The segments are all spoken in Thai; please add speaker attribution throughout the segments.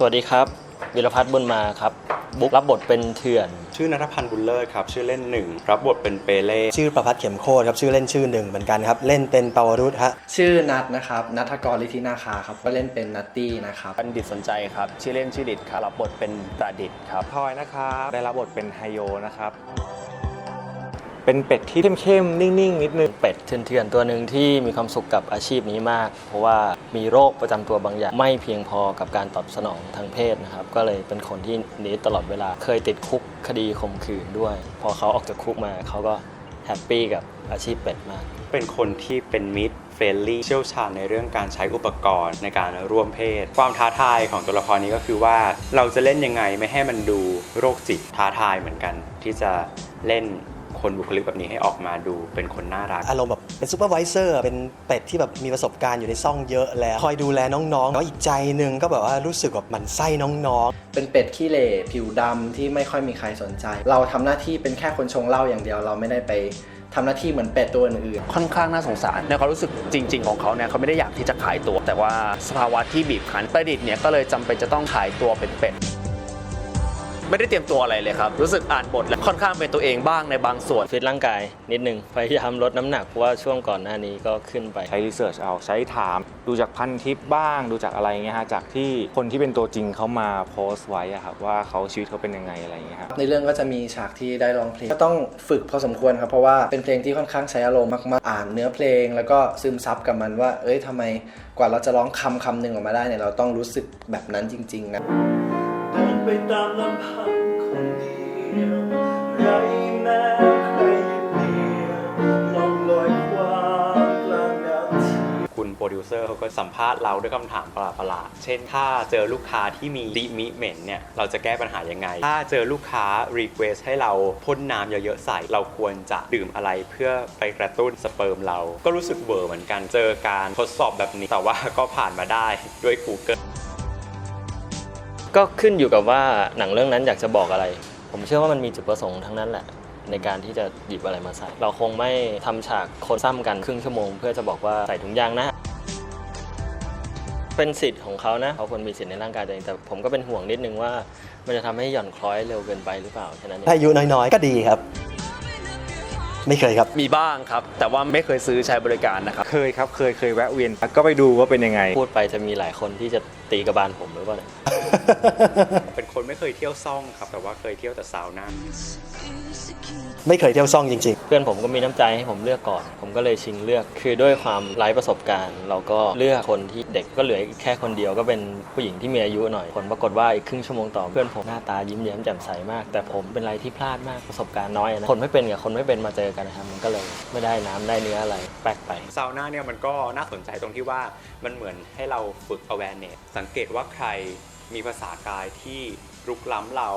Speaker 1: สวัสดีครับ วิรพัฒน์บุญมาครับ บุ๊กรับบทเป็นเถื่อน
Speaker 2: ชื่อนัทพันธ์บุญเลิศครับ ชื่อเล่นหนึ่งรับบทเป็นเปเล่
Speaker 3: ชื่อประพัฒน์เข็มโคตรครับชื่อเล่นชื่อหนึ่งเหมือนกันครับ เล่นเป็นปวรุษฮะ
Speaker 4: ชื่อนัทนะครับนัทกรลิธินาคาครับก็เล่นเป็นนัตตี้นะครับ
Speaker 5: บัณฑิตสนใจครับ ชื่อเล่นชื่อดิดครับรับบทเป็นประดิษฐ์ครับ
Speaker 6: พลอยนะครับได้รับบทเป็นไฮโยนะครับ เป็นเป็ดที่เข้มๆนิ่งๆ นิดนึง
Speaker 1: เป็ดเถื่อนๆตัวหนึ่งที่มีความสุขกับอาชีพนี้มาก เพราะว่ามีโรคประจำตัวบางอย่างไม่เพียงพอกับการตอบสนองทางเพศนะครับ ก็เลยเป็นคนที่หนีตลอดเวลาเคยติดคุกคดีข่มขืนด้วย พอเขาออกจากคุกมาเขาก็แฮปปี้กับอาชีพเป็ดมาก
Speaker 2: เป็นคนที่เป็นมิตรเฟรนลี่เชี่ยวชาญในเรื่องการใช้อุปกรณ์ในการร่วมเพศ ความท้าทายของตัวละครนี้ก็คือว่า เราจะเล่นยังไงไม่ให้มันดูโรคจิตท้าทายเหมือนกัน ที่จะเล่น คนบุคลิกแบบนี้ให้ออกมาดูเป็นคนน่ารัก
Speaker 3: อารมณ์แบบเป็นซูเปอร์วิเซอร์เป็นเป็ดที่แบบมีประสบการณ์อยู่ในซ่องเยอะแล้ว คอยดูแลน้องๆแล้วอีกใจหนึ่งก็แบบว่ารู้สึกแบบหมันไส้น้องๆ
Speaker 4: เป็นเป็ดขี้เหร่ผิวดำที่ไม่ค่อยมีใครสนใจ เราทำหน้าที่เป็นแค่คนชงเหล้าอย่างเดียว เราไม่ได้ไปทำหน้าที่เหมือนเป็ดตัวอื่น
Speaker 5: ค่อนข้างน่าสงสารในความรู้สึกจริง ๆ ของเขาเนี่ยเขาไม่ได้อยากที่จะขายตัว แต่ว่าสภาวะที่บีบคั้นประดิษฐ์เนี่ยก็เลยจำเป็นจะต้องขายตัวเป็นเป็ด ไม่ได้เตรียมตัวอะไรเลยครับ รู้สึกอ่านบทแล้วค่อนข้างเป็นตัวเองบ้างในบางส่วน
Speaker 1: ฟิตร่างกายนิดนึง พยายามลดน้ำหนักเพราะว่าช่วงก่อนหน้านี้ก็ขึ้นไป
Speaker 6: ใช้รีเสิร์ชเอาใช้ถาม ดูจากพันทิปบ้าง ดูจากอะไรเงี้ยฮะจากที่คนที่เป็นตัวจริงเขามาโพสต์ไว้อะครับว่าเขาชีวิตเขาเป็นยังไงอะไรเงี้ยครับ
Speaker 4: ๆในเรื่องก็จะมีฉากที่ได้ร้องเพลงก็ต้องฝึกพอสมควรครับเพราะว่าเป็นเพลงที่ค่อนข้างใช้อารมณ์มากๆอ่านเนื้อเพลง แล้วก็ซึมซับกับมันว่า เอ้ยทำไมกว่าเราจะร้องคำคำหนึ่งออกมาได้เนี่ยเราต้องรู้สึกแบบนั้นจริง ๆ นะ
Speaker 7: เดินไปตามลำพังคนเดียวไรแม้ใครเปลี่ยนลองลอยความกลางน้ำชี
Speaker 2: คุณโปรดิวเซอร์เขาก็สัมภาษณ์เราด้วยคำถามประหลาดๆ เช่น ถ้าเจอลูกค้าที่มีดิมิเหม็นเนี่ย เราจะแก้ปัญหายังไง ถ้าเจอลูกค้ารีเควสให้เราพ่นน้ำเยอะๆใส่ เราควรจะดื่มอะไรเพื่อไปกระตุ้นสเปิร์มเรา ก็รู้สึกเวอร์เหมือนกัน เจอการทดสอบแบบนี้ แต่ว่าก็ผ่านมาได้ด้วย Google
Speaker 1: ก็ขึ้นอยู่กับว่าหนังเรื่องนั้นอยากจะบอกอะไร ผมเชื่อว่ามันมีจุดประสงค์ทั้งนั้นแหละ ในการที่จะหยิบอะไรมาใส่ เราคงไม่ทำฉากคนซ้ำกันครึ่งชั่วโมง เพื่อจะบอกว่าใส่ถุงยางนะ เป็นสิทธิ์ของเขานะเขาควรมีสิทธิ์ในร่างกายตัวเองแต่ผมก็เป็นห่วงนิดนึงว่า มันจะทำให้หย่อนคล้อยเร็วเกินไปหรือเปล่าแค่นั้นเอง
Speaker 3: ถ้าอายุน้อยๆ ก็ดีครับ ไม่เคยครับ
Speaker 5: มีบ้างครับ แต่ว่าไม่เคยซื้อใช้บริการนะครับ
Speaker 6: เคยครับ เคยเคยแวะเวียนก็ไปดูว่าเป็นยังไง
Speaker 1: พูดไปจะมีหลายคนที่จะตีกระบาลผมหรือเปล่าเนี่ย
Speaker 2: เป็นคนไม่เคยเที่ยวซ่องครับแต่ว่าเคยเที่ยวแต่ซาวน่า
Speaker 3: ไม่เคยเที่ยวซ่องจริง
Speaker 1: เพื่อนผมก็มีน้ำใจให้ผมเลือกก่อน ผมก็เลยชิงเลือก คือด้วยความไร้ประสบการณ์ เราก็เลือกคนที่เด็กก็เหลือแค่คนเดียวก็เป็นผู้หญิงที่มีอายุหน่อย ผลปรากฏว่าอีกครึ่งชั่วโมงต่อเพื่อนผมหน้าตายิ้มแย้มแจ่มใสมาก แต่ผมเป็นอะไรที่พลาดมากประสบการณ์น้อยนะคนไม่เป็นกับคนไม่เป็นมาเจอกันนะครับมันก็เลยไม่ได้น้ำได้เนื้ออะไรแปลกไป
Speaker 2: ซาวน่าเนี่ยมันก็น่าสนใจตรงที่ว่ามันเหมือนให้เราฝึก awareness สังเกตว่าใคร มีภาษากายที่รุกล้ำเรา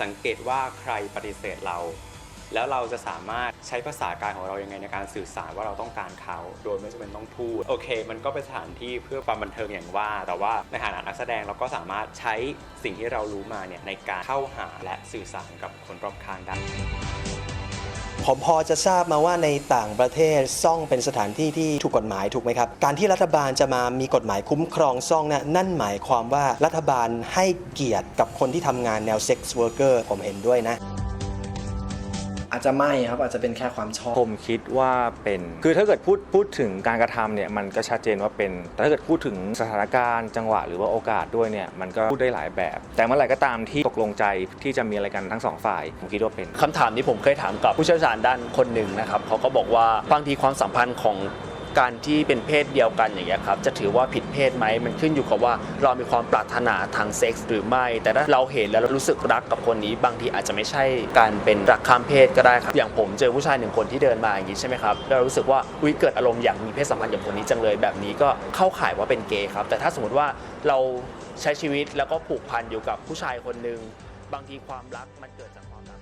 Speaker 2: สังเกตว่าใครปฏิเสธเรา แล้วเราจะสามารถใช้ภาษากายของเรายังไงในการสื่อสารว่าเราต้องการเขา โดยไม่จำเป็นต้องพูดโอเค มันก็เป็นสถานที่เพื่อความบันเทิงอย่างว่า แต่ว่าในฐานะนักแสดงเราก็สามารถใช้สิ่งที่เรารู้มาเนี่ยในการเข้าหาและสื่อสารกับคนรอบข้างได้
Speaker 3: ผมพอจะทราบมาว่าในต่างประเทศซ่องเป็นสถานที่ที่ถูกกฎหมายถูกไหมครับ การที่รัฐบาลจะมามีกฎหมายคุ้มครองซ่องนะนั่นหมายความว่ารัฐบาลให้เกียรติกับคนที่ทำงานแนวเซ็กซ์เวิร์กเกอร์ผมเห็นด้วยนะ
Speaker 4: จจะไม่ครับอาจจะเป็นแค่ความชอบ
Speaker 6: ผมคิดว่าเป็น คือถ้าเกิดพูดพูดถึงการกระทำเนี่ยมันก็ชัดเจนว่าเป็น แต่ถ้าเกิดพูดถึงสถานการณ์จังหวะหรือว่าโอกาสด้วยเนี่ยมันก็พูดได้หลายแบบ แต่เมื่อไหร่ก็ตามที่ตกลงใจที่จะมีอะไรกันทั้งสองฝ่ายผมคิดว่าเป็น
Speaker 5: คำถามนี้ผมเคยถามกับผู้เชี่ยวชาญด้านคนหนึ่งนะครับเขาก็บอกว่าบางทีความสัมพันธ์ของ การที่เป็นเพศเดียวกันอย่างเงี้ยครับจะถือว่าผิดเพศไหมมันขึ้นอยู่กับว่าเรามีความปรารถนาทางเซ็กส์หรือไม่ แต่ถ้าเราเห็นแล้วเรารู้สึกรักกับคนนี้ บางทีอาจจะไม่ใช่การเป็นรักข้ามเพศก็ได้ครับอย่างผมเจอผู้ชายหนึ่งคนที่เดินมาอย่างนี้ใช่ไหมครับแล้วเรารู้สึกว่าอุ้ยเกิดอารมณ์อยากมีเพศสัมพันธ์กับคนนี้จังเลยแบบนี้ก็เข้าข่ายว่าเป็นเกย์ครับ แต่ถ้าสมมติว่าเราใช้ชีวิตแล้วก็ผูกพันอยู่กับผู้ชายคนหนึ่งบางทีความรักมันเกิดจากความรัก